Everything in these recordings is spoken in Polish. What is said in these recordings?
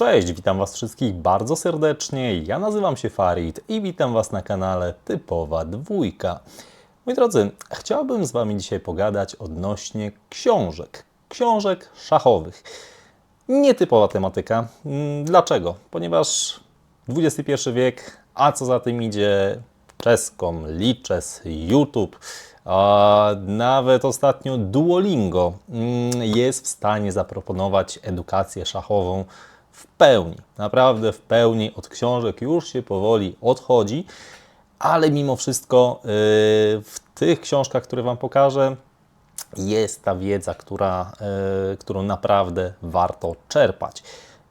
Cześć, witam Was wszystkich bardzo serdecznie. Ja nazywam się Farid i witam Was na kanale Typowa Dwójka. Moi drodzy, chciałbym z Wami dzisiaj pogadać odnośnie książek. Książek szachowych. Nietypowa tematyka. Mm, Dlaczego? Ponieważ XXI wiek, a co za tym idzie, Czeskom, Liczes, YouTube, a nawet ostatnio Duolingo mm, jest w stanie zaproponować edukację szachową w pełni. Naprawdę w pełni od książek już się powoli odchodzi, ale mimo wszystko yy, w tych książkach, które Wam pokażę, jest ta wiedza, która, e, którą naprawdę warto czerpać.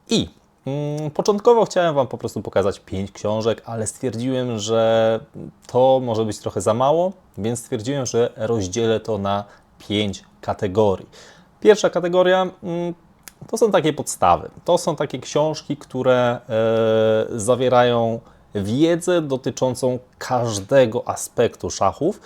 I mm, początkowo chciałem Wam po prostu pokazać pięć książek, ale stwierdziłem, że to może być trochę za mało, więc stwierdziłem, że rozdzielę to na pięć kategorii. Pierwsza kategoria mm, to są takie podstawy. To są takie książki, które e, zawierają wiedzę dotyczącą każdego aspektu szachów.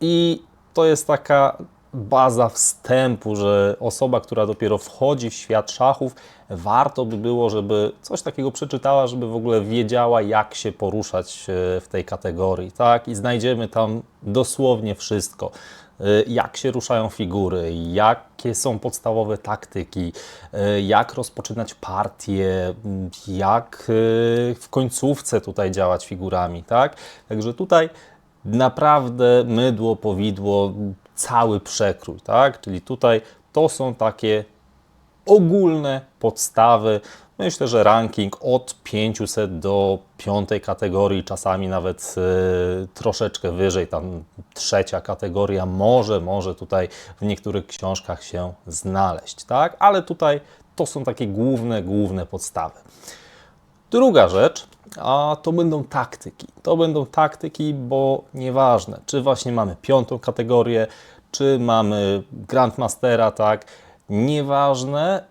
I to jest taka baza wstępu, że osoba, która dopiero wchodzi w świat szachów, warto by było, żeby coś takiego przeczytała, żeby w ogóle wiedziała, jak się poruszać e, w tej kategorii, tak? I znajdziemy tam dosłownie wszystko. E, Jak się ruszają figury, jakie są podstawowe taktyki, e, jak rozpoczynać partię, m, jak w końcówce tutaj działać figurami, tak? Także tutaj naprawdę mydło, powidło, cały przekrój, tak? Czyli tutaj to są takie ogólne podstawy. Myślę, że ranking od 500 do piątej kategorii, czasami nawet e, troszeczkę wyżej, tam trzecia kategoria może, może tutaj w niektórych książkach się znaleźć, tak? Ale tutaj to są takie główne, główne podstawy. Druga rzecz, a to będą taktyki. To będą taktyki, bo nieważne, czy właśnie mamy piątą kategorię, czy mamy Grandmastera, tak, nieważne,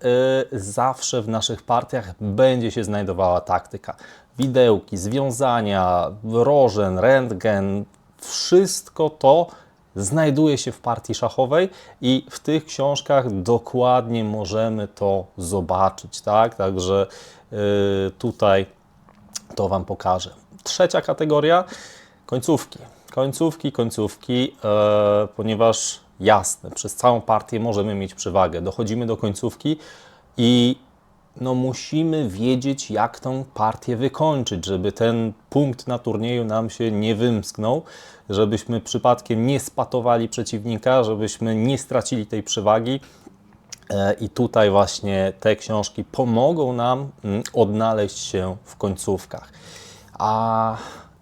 y, zawsze w naszych partiach będzie się znajdowała taktyka. Widełki, związania, rożen, rentgen, wszystko to znajduje się w partii szachowej i w tych książkach dokładnie możemy to zobaczyć, tak? Także y, tutaj to Wam pokażę. Trzecia kategoria końcówki. Końcówki, końcówki, e, ponieważ jasne, przez całą partię możemy mieć przewagę. Dochodzimy do końcówki i no musimy wiedzieć, jak tą partię wykończyć, żeby ten punkt na turnieju nam się nie wymsknął, żebyśmy przypadkiem nie spatowali przeciwnika, żebyśmy nie stracili tej przewagi. E, I tutaj właśnie te książki pomogą nam mm, odnaleźć się w końcówkach. A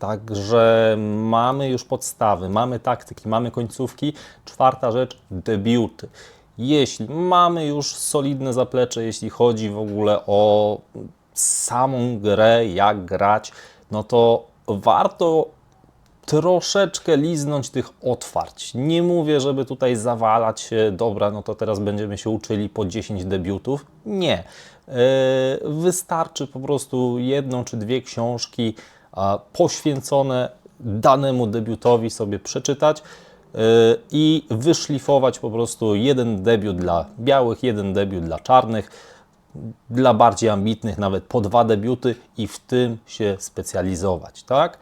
także mamy już podstawy, mamy taktyki, mamy końcówki. Czwarta rzecz debiuty. Jeśli mamy już solidne zaplecze, jeśli chodzi w ogóle o samą grę, jak grać, no to warto troszeczkę liznąć tych otwarć. Nie mówię, żeby tutaj zawalać się, dobra, no to teraz będziemy się uczyli po 10 debiutów. Nie. Yy, Wystarczy po prostu jedną czy dwie książki poświęcone danemu debiutowi sobie przeczytać yy, i wyszlifować po prostu jeden debiut dla białych, jeden debiut dla czarnych dla bardziej ambitnych nawet po dwa debiuty i w tym się specjalizować, tak?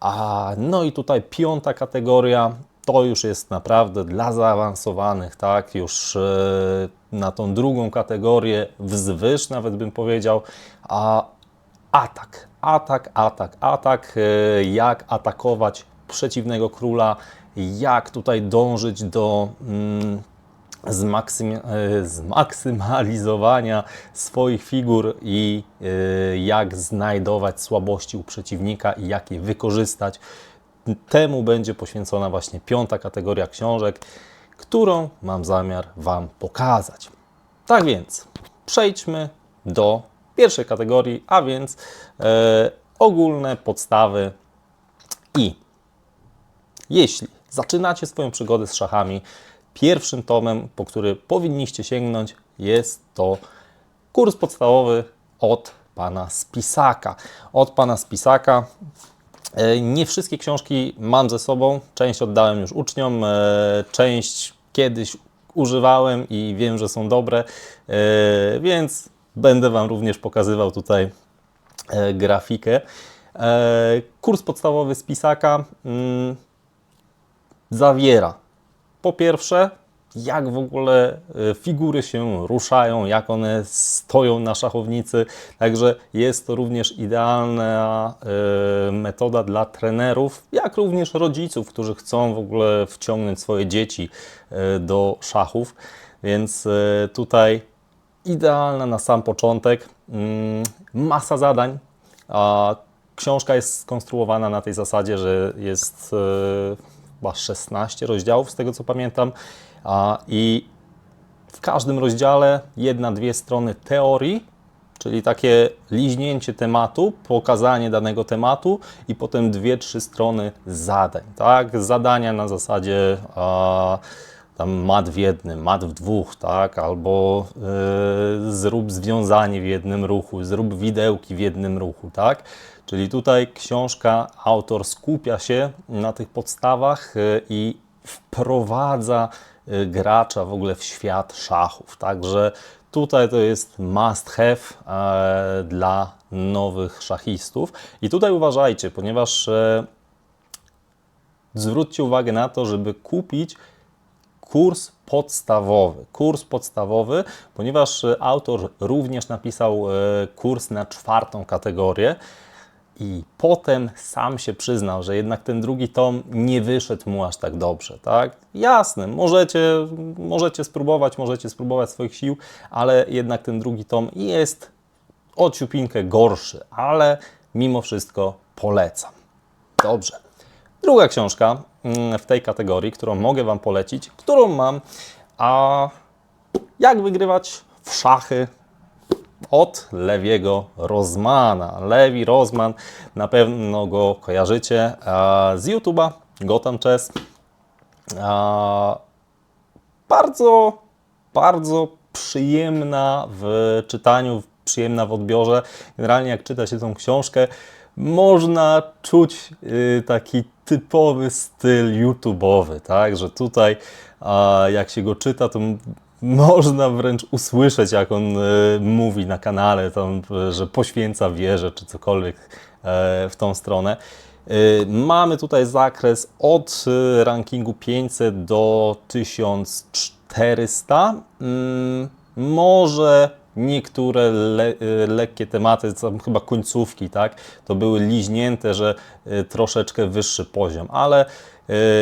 A no i tutaj piąta kategoria to już jest naprawdę dla zaawansowanych, tak? Już e, na tą drugą kategorię wzwyż nawet bym powiedział, a atak, atak, atak, atak, e, jak atakować przeciwnego króla, jak tutaj dążyć do mm, e, zmaksymalizowania swoich figur i e, jak znajdować słabości u przeciwnika i jak je wykorzystać. Temu będzie poświęcona właśnie piąta kategoria książek, którą mam zamiar Wam pokazać. Tak więc przejdźmy do pierwszej kategorii, a więc e, ogólne podstawy i jeśli zaczynacie swoją przygodę z szachami, pierwszym tomem, po który powinniście sięgnąć, jest to kurs podstawowy od pana Spisaka. Od pana Spisaka. E, Nie wszystkie książki mam ze sobą, część oddałem już uczniom, e, część kiedyś używałem i wiem, że są dobre, e, więc Będę Wam również pokazywał tutaj e, grafikę. E, kurs podstawowy z pisaka mm, zawiera po pierwsze, jak w ogóle e, figury się ruszają, jak one stoją na szachownicy. Także jest to również idealna metoda dla trenerów, jak również rodziców, którzy chcą w ogóle wciągnąć swoje dzieci do szachów. Więc tutaj idealna na sam początek. Mm, Masa zadań. A książka jest skonstruowana na tej zasadzie, że jest e, chyba 16 rozdziałów, z tego co pamiętam. I w każdym rozdziale jedna, dwie strony teorii, czyli takie liźnięcie tematu, pokazanie danego tematu i potem dwie, trzy strony zadań. Tak? Zadania na zasadzie a, tam mat w jednym, mat w dwóch, tak? albo y, zrób związanie w jednym ruchu, zrób widełki w jednym ruchu. Tak? Czyli tutaj książka, autor skupia się na tych podstawach y, i wprowadza y, gracza w ogóle w świat szachów. Także tutaj to jest must have e, dla nowych szachistów. I tutaj uważajcie, ponieważ e, zwróćcie uwagę na to, żeby kupić kurs podstawowy. Kurs podstawowy, ponieważ e, autor również napisał e, kurs na czwartą kategorię. I potem sam się przyznał, że jednak ten drugi tom nie wyszedł mu aż tak dobrze, tak? Jasne, możecie, możecie spróbować, możecie spróbować swoich sił, ale jednak ten drugi tom jest o ciupinkę gorszy, ale mimo wszystko polecam. Dobrze. Druga książka mm, w tej kategorii, którą mogę Wam polecić, którą mam, a jak wygrywać w szachy od Lewiego Rozmana. Lewi Rozman, na pewno go kojarzycie z YouTube'a, Gotham Chess. Bardzo, bardzo przyjemna w czytaniu, przyjemna w odbiorze. Generalnie jak czyta się tą książkę, można czuć y, taki typowy styl YouTube'owy, tak? Że tutaj a, jak się go czyta, to można wręcz usłyszeć, jak on y, mówi na kanale, y, że poświęca wieżę czy cokolwiek e, w tą stronę. Y, Mamy tutaj zakres od y, rankingu 500 do 1400. Mm, Może niektóre le, y, lekkie tematy, chyba końcówki, tak, to były liźnięte, że y, troszeczkę wyższy poziom, ale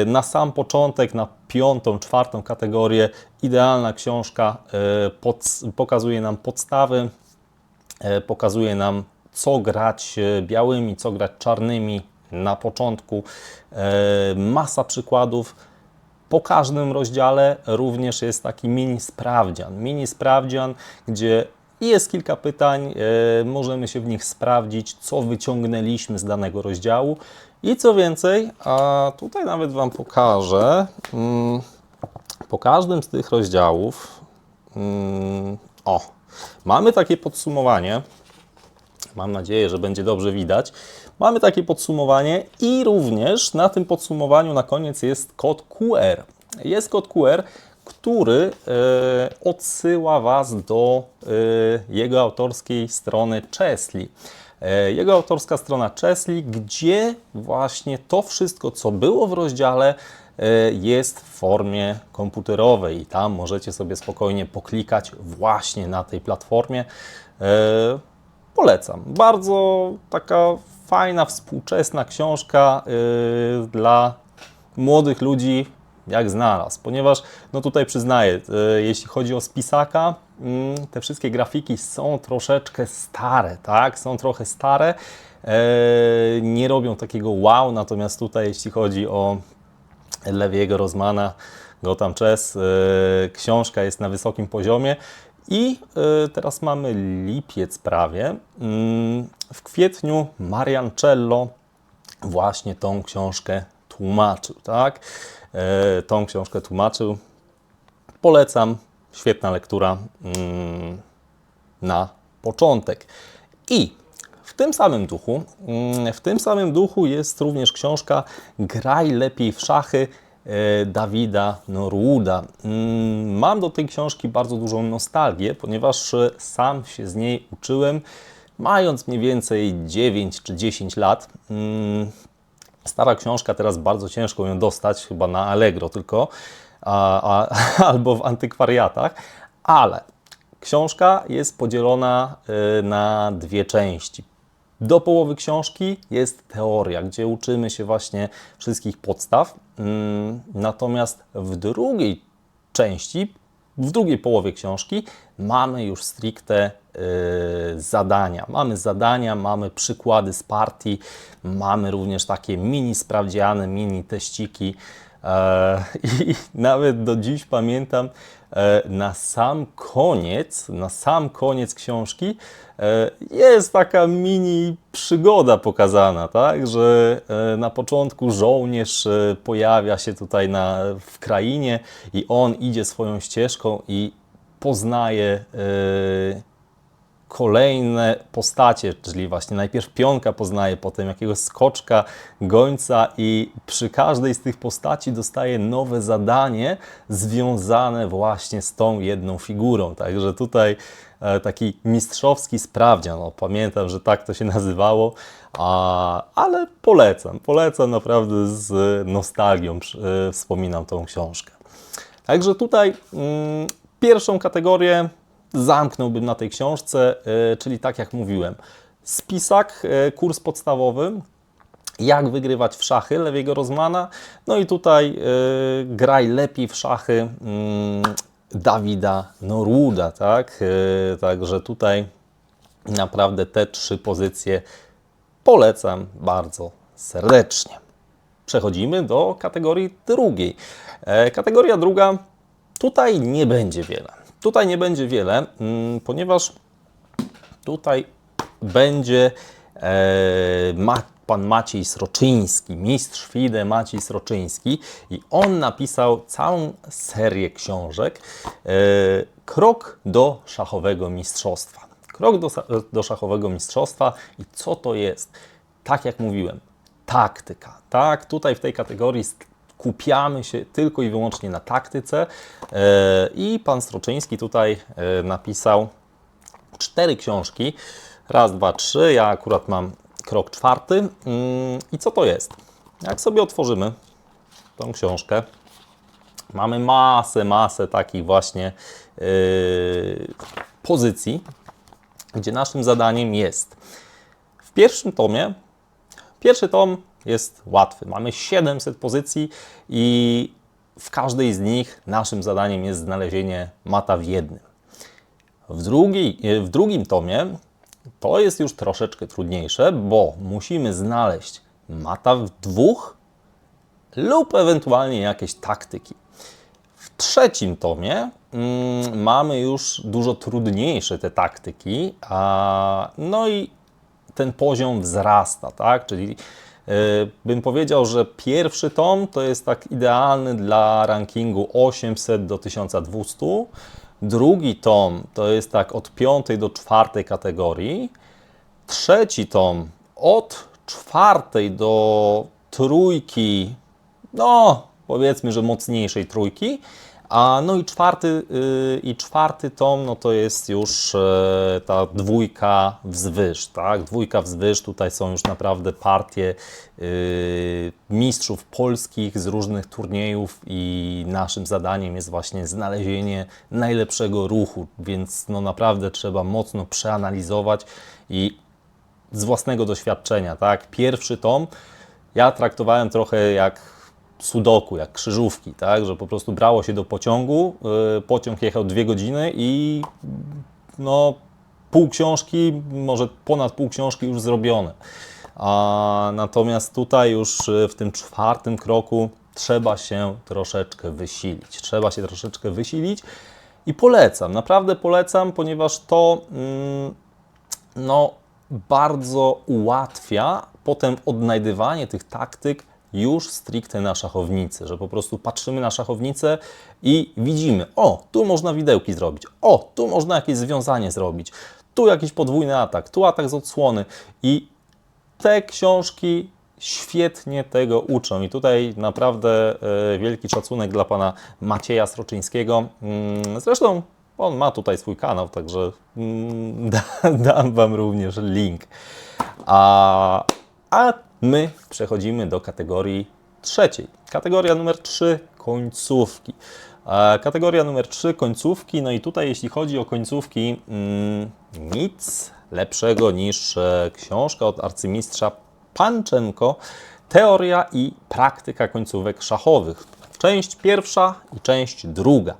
y, na sam początek, na piątą, czwartą kategorię, idealna książka, pod, pokazuje nam podstawy, pokazuje nam, co grać białymi, co grać czarnymi na początku. Masa przykładów. Po każdym rozdziale również jest taki mini sprawdzian. Mini sprawdzian, gdzie jest kilka pytań, e, możemy się w nich sprawdzić, co wyciągnęliśmy z danego rozdziału. I co więcej, a tutaj nawet Wam pokażę, mm, po każdym z tych rozdziałów, mm, o, mamy takie podsumowanie. Mam nadzieję, że będzie dobrze widać. Mamy takie podsumowanie i również na tym podsumowaniu na koniec jest kod QR. Jest kod QR, który e, odsyła Was do e, jego autorskiej strony Chesli. E, Jego autorska strona Chesli, gdzie właśnie to wszystko, co było w rozdziale, jest w formie komputerowej i tam możecie sobie spokojnie poklikać właśnie na tej platformie. Polecam. Bardzo taka fajna, współczesna książka yy, dla młodych ludzi, jak znalazł. Ponieważ, no tutaj przyznaję, yy, jeśli chodzi o spisaka, yy, te wszystkie grafiki są troszeczkę stare, tak? Są trochę stare, yy, nie robią takiego wow, natomiast tutaj, jeśli chodzi o Lewiego Rozmana, Gotham Chess. e, Książka jest na wysokim poziomie. I e, teraz mamy lipiec prawie. Mm, W kwietniu Mariancello właśnie tą książkę tłumaczył, tak? E, Tą książkę tłumaczył. Polecam. Świetna lektura mm, na początek. I w tym samym duchu, mm, w tym samym duchu jest również książka Graj lepiej w szachy Dawida Norwooda. Mm, Mam do tej książki bardzo dużą nostalgię, ponieważ e, sam się z niej uczyłem, mając mniej więcej 9 czy 10 lat. Mm, Stara książka, teraz bardzo ciężko ją dostać, chyba na Allegro tylko, a, a, albo w antykwariatach, ale książka jest podzielona y, na dwie części. Do połowy książki jest teoria, gdzie uczymy się właśnie wszystkich podstaw. Mm, Natomiast w drugiej części, w drugiej połowie książki mamy już stricte y, zadania. Mamy zadania, mamy przykłady z partii, mamy również takie mini sprawdziany, mini teściki. E, I nawet do dziś pamiętam, e, na sam koniec, na sam koniec książki e, jest taka mini przygoda pokazana, tak, że na początku żołnierz pojawia się tutaj na, w krainie i on idzie swoją ścieżką i poznaje kolejne postacie, czyli właśnie najpierw pionka poznaje, potem jakiegoś skoczka, gońca i przy każdej z tych postaci dostaje nowe zadanie związane właśnie z tą jedną figurą. Także tutaj e, taki mistrzowski sprawdzian. No, pamiętam, że tak to się nazywało, a, ale polecam, polecam naprawdę z nostalgią e, wspominam tą książkę. Także tutaj mm, pierwszą kategorię zamknąłbym na tej książce, y, czyli tak jak mówiłem, spisak, y, kurs podstawowy, jak wygrywać w szachy Lewiego Rozmana, no i tutaj y, graj lepiej w szachy mm, Dawida Norwooda, tak? Także tutaj naprawdę te trzy pozycje polecam bardzo serdecznie. Przechodzimy do kategorii drugiej. E, Kategoria druga, tutaj nie będzie wiele. Tutaj nie będzie wiele, mm, ponieważ tutaj będzie e, pan Maciej Sroczyński, mistrz FIDE Maciej Sroczyński i on napisał całą serię książek e, Krok do szachowego mistrzostwa. Krok do, do szachowego mistrzostwa i co to jest? Tak jak mówiłem, taktyka. Tak, tutaj w tej kategorii skupiamy się tylko i wyłącznie na taktyce e, i pan Stroczyński tutaj e, napisał cztery książki. Raz, dwa, trzy. Ja akurat mam krok czwarty. Mm, I co to jest? Jak sobie otworzymy tą książkę, mamy masę, masę takich właśnie yy, pozycji, gdzie naszym zadaniem jest w pierwszym tomie, pierwszy tom jest łatwy. Mamy 700 pozycji i w każdej z nich naszym zadaniem jest znalezienie mata w jednym. W, drugiej, w drugim tomie to jest już troszeczkę trudniejsze, bo musimy znaleźć mata w dwóch lub ewentualnie jakieś taktyki. W trzecim tomie mm, mamy już dużo trudniejsze te taktyki, a, no i ten poziom wzrasta, tak? Czyli bym powiedział, że pierwszy tom to jest tak idealny dla rankingu 800 do 1200. Drugi tom to jest tak od piątej do czwartej kategorii. Trzeci tom od czwartej do trójki, no powiedzmy, że mocniejszej trójki. A no i czwarty, yy, i czwarty tom, no to jest już e, ta dwójka wzwyż, tak? Dwójka wzwyż, tutaj są już naprawdę partie yy, mistrzów polskich z różnych turniejów i naszym zadaniem jest właśnie znalezienie najlepszego ruchu, więc no naprawdę trzeba mocno przeanalizować i z własnego doświadczenia, tak? Pierwszy tom ja traktowałem trochę jak sudoku, jak krzyżówki, tak? Że po prostu brało się do pociągu, yy, pociąg jechał dwie godziny i no pół książki, może ponad pół książki już zrobione. A natomiast tutaj już y, w tym czwartym kroku trzeba się troszeczkę wysilić. Trzeba się troszeczkę wysilić i polecam, naprawdę polecam, ponieważ to mm, no, bardzo ułatwia potem odnajdywanie tych taktyk już stricte na szachownicy, że po prostu patrzymy na szachownicę i widzimy, o, tu można widełki zrobić, o, tu można jakieś związanie zrobić, tu jakiś podwójny atak, tu atak z odsłony i te książki świetnie tego uczą. I tutaj naprawdę e, wielki szacunek dla pana Macieja Sroczyńskiego. Mm, Zresztą on ma tutaj swój kanał, także mm, da, dam wam również link. A, a my przechodzimy do kategorii trzeciej. Kategoria numer 3 końcówki. Kategoria numer 3 końcówki. No i tutaj, jeśli chodzi o końcówki, mm, nic lepszego niż e, książka od arcymistrza Panczenko Teoria i praktyka końcówek szachowych. Część pierwsza i część druga.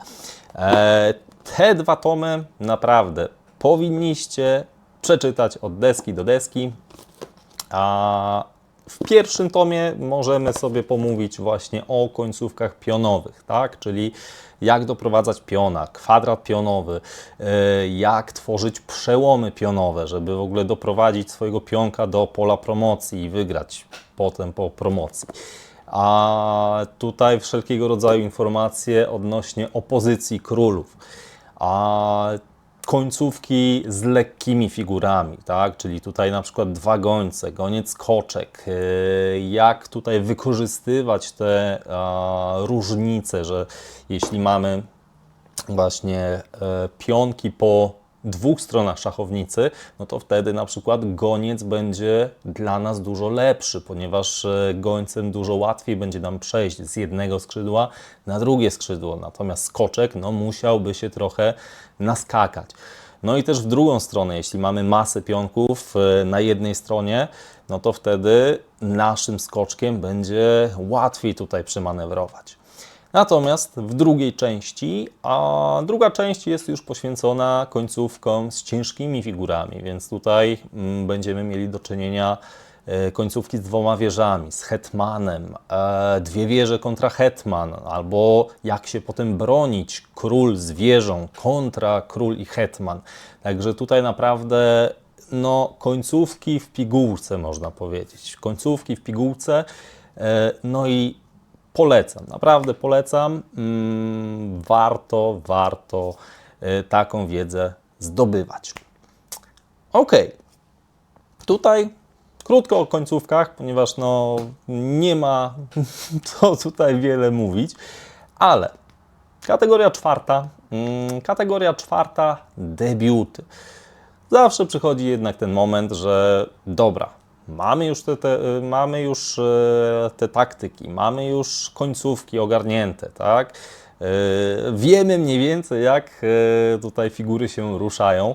E, te dwa tomy naprawdę powinniście przeczytać od deski do deski. A w pierwszym tomie możemy sobie pomówić właśnie o końcówkach pionowych, tak? Czyli jak doprowadzać piona, kwadrat pionowy, y, jak tworzyć przełomy pionowe, żeby w ogóle doprowadzić swojego pionka do pola promocji i wygrać potem po promocji. A tutaj wszelkiego rodzaju informacje odnośnie opozycji królów. A końcówki z lekkimi figurami, tak? Czyli tutaj na przykład dwa gońce, goniec koczek, yy, jak tutaj wykorzystywać te różnice, że jeśli mamy właśnie e, pionki po dwóch stronach szachownicy, no to wtedy na przykład goniec będzie dla nas dużo lepszy, ponieważ e, gońcem dużo łatwiej będzie nam przejść z jednego skrzydła na drugie skrzydło. Natomiast skoczek no, musiałby się trochę naskakać. No i też w drugą stronę, jeśli mamy masę pionków e, na jednej stronie, no to wtedy naszym skoczkiem będzie łatwiej tutaj przemanewrować. Natomiast w drugiej części, a druga część jest już poświęcona końcówkom z ciężkimi figurami, więc tutaj mm, będziemy mieli do czynienia e, końcówki z dwoma wieżami, z hetmanem, e, dwie wieże kontra hetman, albo jak się potem bronić, król z wieżą kontra król i hetman. Także tutaj naprawdę no, końcówki w pigułce, można powiedzieć. Końcówki w pigułce, e, no i polecam, naprawdę polecam. Mm, warto, warto y, taką wiedzę zdobywać. Ok, tutaj krótko o końcówkach, ponieważ no, nie ma co tutaj wiele mówić, ale kategoria czwarta, mm, kategoria czwarta debiuty. Zawsze przychodzi jednak ten moment, że dobra, Mamy już te, te, mamy już e, te taktyki, mamy już końcówki ogarnięte, tak? E, Wiemy mniej więcej, jak e, tutaj figury się ruszają,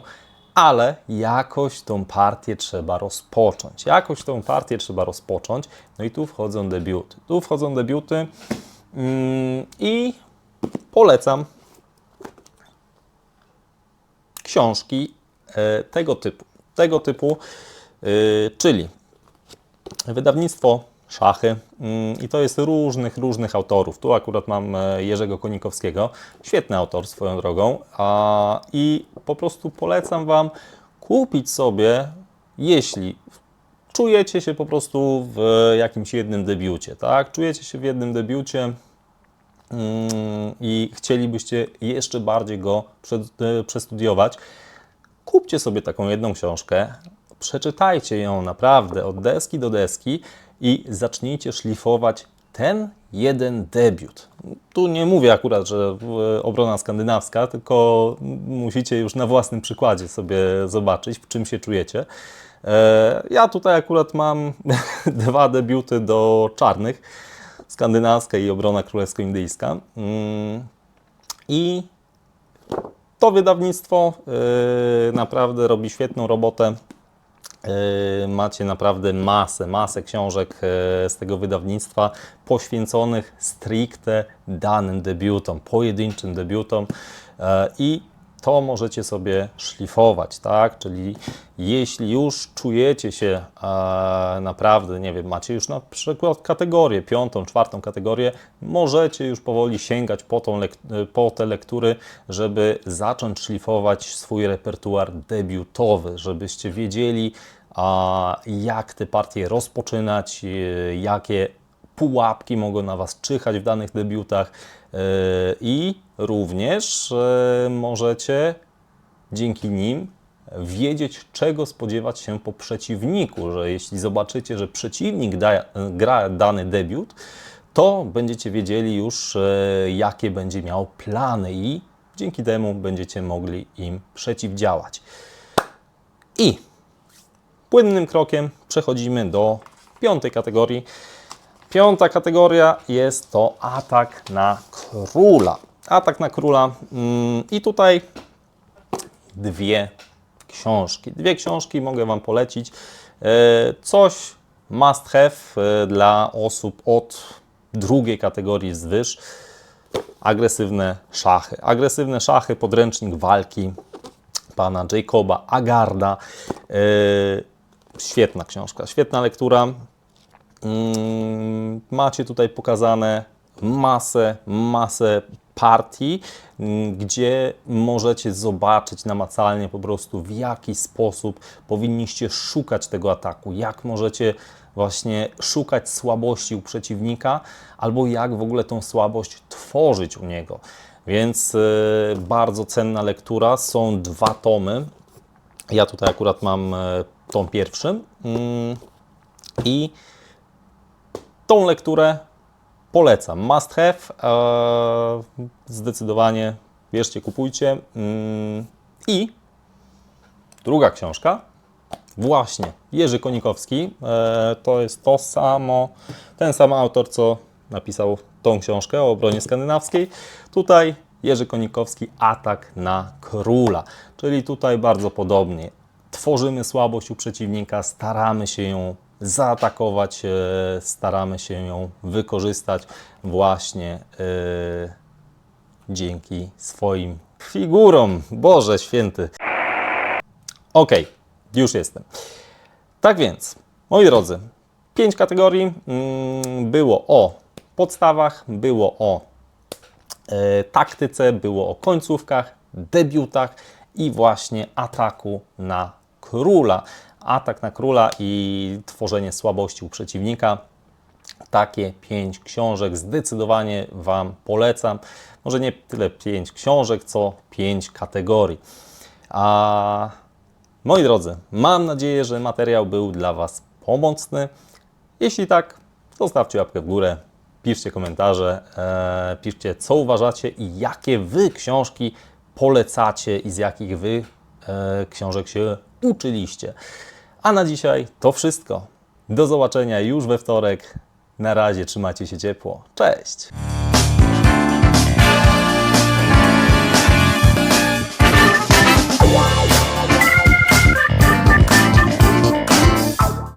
ale jakoś tą partię trzeba rozpocząć. Jakoś tą partię trzeba rozpocząć. No i tu wchodzą debiuty. Tu wchodzą debiuty mm, i polecam książki tego typu. Tego typu, czyli Wydawnictwo Szachy mm, i to jest różnych, różnych autorów. Tu akurat mam e, Jerzego Konikowskiego, świetny autor swoją drogą a, i po prostu polecam Wam kupić sobie, jeśli czujecie się po prostu w jakimś jednym debiucie, tak? Czujecie się w jednym debiucie mm, i chcielibyście jeszcze bardziej go e, przestudiować, kupcie sobie taką jedną książkę, przeczytajcie ją naprawdę od deski do deski i zacznijcie szlifować ten jeden debiut. Tu nie mówię akurat, że obrona skandynawska, tylko musicie już na własnym przykładzie sobie zobaczyć, w czym się czujecie. E, ja tutaj akurat mam dwa debiuty do czarnych, skandynawska i obrona królewsko-indyjska. Mm, I to wydawnictwo e, naprawdę robi świetną robotę macie naprawdę masę, masę książek yy, z tego wydawnictwa poświęconych stricte danym debiutom, pojedynczym debiutom. Yy, i to możecie sobie szlifować, tak? Czyli jeśli już czujecie się naprawdę, nie wiem, macie już na przykład kategorię, piątą, czwartą kategorię, możecie już powoli sięgać po, tą po te lektury, żeby zacząć szlifować swój repertuar debiutowy, żebyście wiedzieli, a jak te partie rozpoczynać, y, jakie pułapki mogą na Was czyhać w danych debiutach i również y, możecie dzięki nim wiedzieć, czego spodziewać się po przeciwniku, że jeśli zobaczycie, że przeciwnik da, gra dany debiut, to będziecie wiedzieli już, e, jakie będzie miał plany i dzięki temu będziecie mogli im przeciwdziałać. I płynnym krokiem przechodzimy do piątej kategorii. Piąta kategoria jest to atak na króla. Atak na króla. mm, I tutaj dwie książki. Dwie książki mogę Wam polecić. E, Coś must have e, dla osób od drugiej kategorii zwyż. Agresywne szachy. Agresywne szachy, podręcznik walki pana Jacoba Agarda. E, Świetna książka, świetna lektura. Mm, Macie tutaj pokazane masę, masę partii, mm, gdzie możecie zobaczyć namacalnie po prostu w jaki sposób powinniście szukać tego ataku, jak możecie właśnie szukać słabości u przeciwnika, albo jak w ogóle tą słabość tworzyć u niego. Więc e, bardzo cenna lektura. Są dwa tomy. Ja tutaj akurat mam e, tom pierwszy. Mm, I tą lekturę polecam. Must have. e, Zdecydowanie bierzcie, kupujcie. Mm, I druga książka. Właśnie, Jerzy Konikowski. E, To jest to samo, ten sam autor, co napisał tą książkę o obronie skandynawskiej. Tutaj Jerzy Konikowski, Atak na króla. Czyli tutaj bardzo podobnie. Tworzymy słabość u przeciwnika, staramy się ją zaatakować, e, staramy się ją wykorzystać właśnie e, dzięki swoim figurom. Boże święty. Ok, już jestem. Tak więc, moi drodzy, pięć kategorii mm, było o podstawach, było o e, taktyce, było o końcówkach, debiutach i właśnie ataku na króla. Atak na króla i tworzenie słabości u przeciwnika. Takie pięć książek zdecydowanie Wam polecam. Może nie tyle pięć książek, co pięć kategorii. A moi drodzy, mam nadzieję, że materiał był dla Was pomocny. Jeśli tak, zostawcie łapkę w górę, piszcie komentarze, e, piszcie co uważacie i jakie Wy książki polecacie i z jakich Wy książek się uczyliście. A na dzisiaj to wszystko. Do zobaczenia już we wtorek. Na razie trzymajcie się ciepło. Cześć!